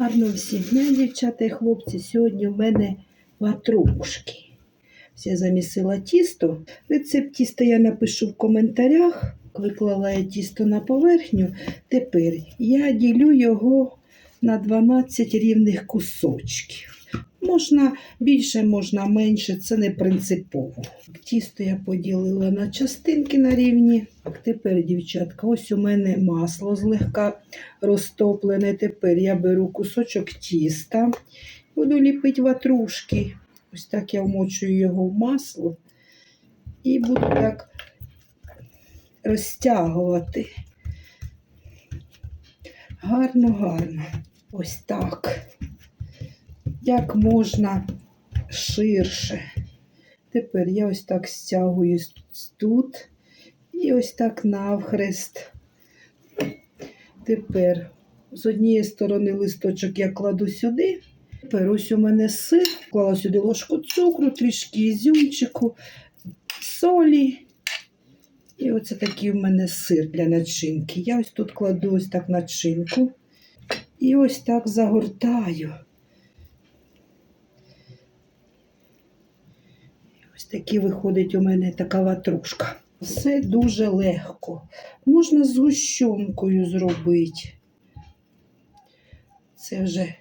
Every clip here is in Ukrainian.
Гарно всі дня, дівчата і хлопці. Сьогодні в мене ватрушки. Я замісила тісто. Рецепт тіста я напишу в коментарях. Виклала я тісто на поверхню. Тепер я ділю його на 12 рівних кусочків. Можна більше, можна менше, це не принципово. Тісто я поділила на частинки на рівні. Тепер, дівчатка, ось у мене масло злегка розтоплене. Тепер я беру кусочок тіста, буду ліпити ватрушки. Ось так я вмочую його в масло і буду так розтягувати. Гарно, гарно. Ось так. Як можна ширше. Тепер я ось так стягую тут і ось так навхрест. Тепер з однієї сторони листочок я кладу сюди. Тепер ось у мене сир. Клала сюди ложку цукру, трішки ізюмчику, солі. І оце такий у мене сир для начинки. Я ось тут кладу ось так начинку. І ось так загортаю. Ось такі виходить у мене така ватрушка. Все дуже легко. Можна з гущонкою зробити. Це вже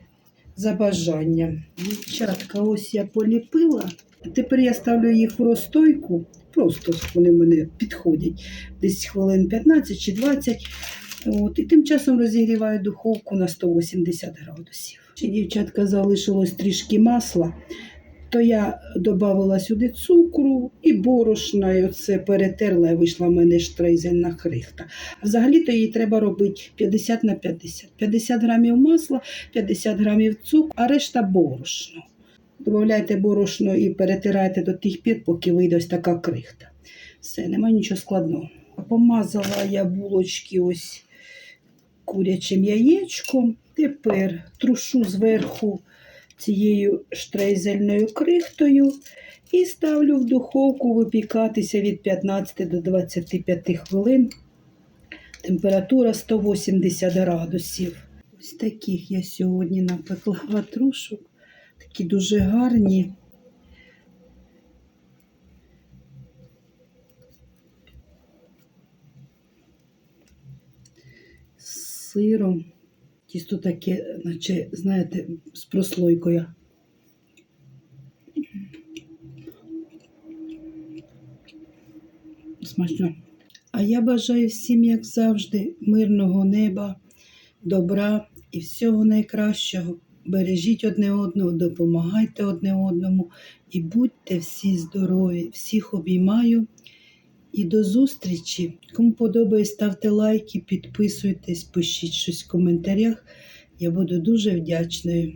за бажанням. Дівчатка, ось я поліпила. Тепер я ставлю їх в розстойку. Просто вони мене підходять десь хвилин 15 чи 20. От, і тим часом розігріваю духовку на 180 градусів. Ще дівчатка залишилось трішки масла, то я додала сюди цукру і борошна, і оце перетерла, і вийшла в мене штрейзельна хрихта. А взагалі-то її треба робити 50 на 50. 50 грамів масла, 50 грамів цукру, а решта борошно. Добавляйте борошно і перетирайте до тих пір, поки вийде ось така крихта. Все, немає нічого складного. Помазала я булочки ось курячим яєчком. Тепер трушу зверху цією штрейзельною крихтою і ставлю в духовку випікатися від 15 до 25 хвилин. Температура 180 градусів. Ось таких я сьогодні напекла ватрушок. Такі дуже гарні. Сиром. Тісто таке, наче, знаєте, з прослойкою. Смачно. А я бажаю всім, як завжди, мирного неба, добра і всього найкращого. Бережіть одне одного, допомагайте одне одному і будьте всі здорові. Всіх обіймаю. І до зустрічі. Кому подобається, ставте лайки, підписуйтесь, пишіть щось в коментарях. Я буду дуже вдячною.